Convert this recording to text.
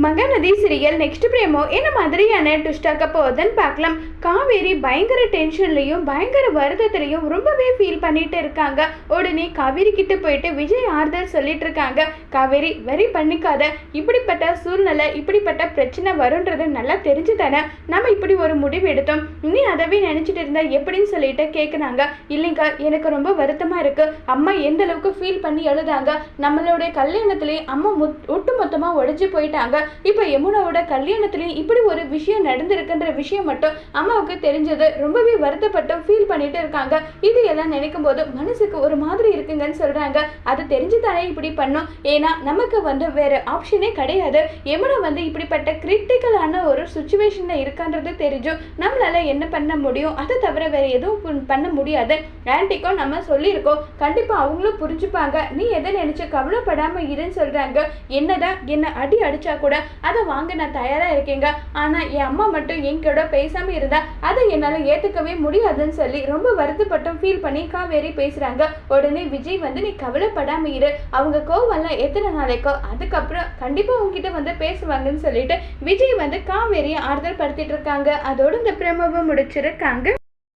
Mahanadi சிறியல் next பிரேமோ என்ன மாதிரியான ட்விஸ்டாக்க போகுதுன்னு பார்க்கலாம். காவேரி பயங்கர டென்ஷன்லையும் பயங்கர வருத்தத்துலையும் ரொம்பவே ஃபீல் பண்ணிட்டு இருக்காங்க. உடனே காவேரி கிட்ட போயிட்டு விஜய் ஆறுதல் சொல்லிட்டு இருக்காங்க. காவேரி வெரி பண்ணிக்காத. இப்படிப்பட்ட சூழ்நிலை இப்படிப்பட்ட பிரச்சனை வரும்ன்றது நல்லா தெரிஞ்சு தானே? நம்ம இப்படி ஒரு முடிவு எடுத்தோம். நீ அதவே நினைச்சிட்டு இருந்தா எப்படின்னு சொல்லிட்டு கேட்குறாங்க இல்லைங்க எனக்கு ரொம்ப வருத்தமா இருக்கு. அம்மா எந்த அளவுக்கு ஃபீல் பண்ணி எழுதாங்க. நம்மளுடைய கல்யாணத்துலேயே அம்மா முத் ஒட்டு மொத்தமா உடைஞ்சு போயிட்டாங்க. இப்போ யமுனாவோட கல்யாணத்துலேயும் இப்படி ஒரு விஷயம் நடந்திருக்குன்ற விஷயம் மட்டும் அம்மாவுக்கு தெரிஞ்சது. ரொம்பவே வருத்தப்பட்டு ஃபீல் பண்ணிட்டு இருக்காங்க. இது எல்லாம் நினைக்கும் போது மனசுக்கு ஒரு மாதிரி இருக்குங்கன்னு சொல்றாங்க. அது தெரிஞ்சு தானே இப்படி பண்ணும். ஏன்னா நமக்கு வந்து வேற ஆப்ஷனே கிடையாது. யமுனா வந்து இப்படிப்பட்ட கிரிட்டிக்கலான ஒரு சுச்சுவேஷன்ல இருக்கான்றது தெரிஞ்சும். நம்மளால என்ன பண்ண முடியும்? அதை தவிர வேற எதுவும் பண்ண முடியாது. ஆன்டிக்கும் நம்ம சொல்லியிருக்கோம். கண்டிப்பா அவங்களும் புரிஞ்சுப்பாங்க. நீ எதை நினைச்சு கவலைப்படாம இருன்னு சொல்றாங்க. என்னதான் என்ன அடி அடிச்சா கூட அதை வாங்க நான் தயாராக இருக்கேங்க. ஆனால் என் அம்மா மட்டும் என்கூட பேசாமல் இருந்தால் அதை என்னால் ஏற்றுக்கவே முடியாதுன்னு சொல்லி ரொம்ப வருத்தப்பட்டும் ஃபீல் பண்ணி காவேரி பேசுகிறாங்க உடனே விஜய் வந்து நீ கவலைப்படாமல் இரு. அவங்க கோவம்லாம் எத்தனை நாளைக்கோ அதுக்கப்புறம் கண்டிப்பாக உங்ககிட்ட வந்து பேசுவாங்கன்னு சொல்லிட்டு விஜய் வந்து காவேரியை ஆறுதல் படுத்திட்டு இருக்காங்க. அதோட இந்த பிரமவை முடிச்சிருக்காங்க.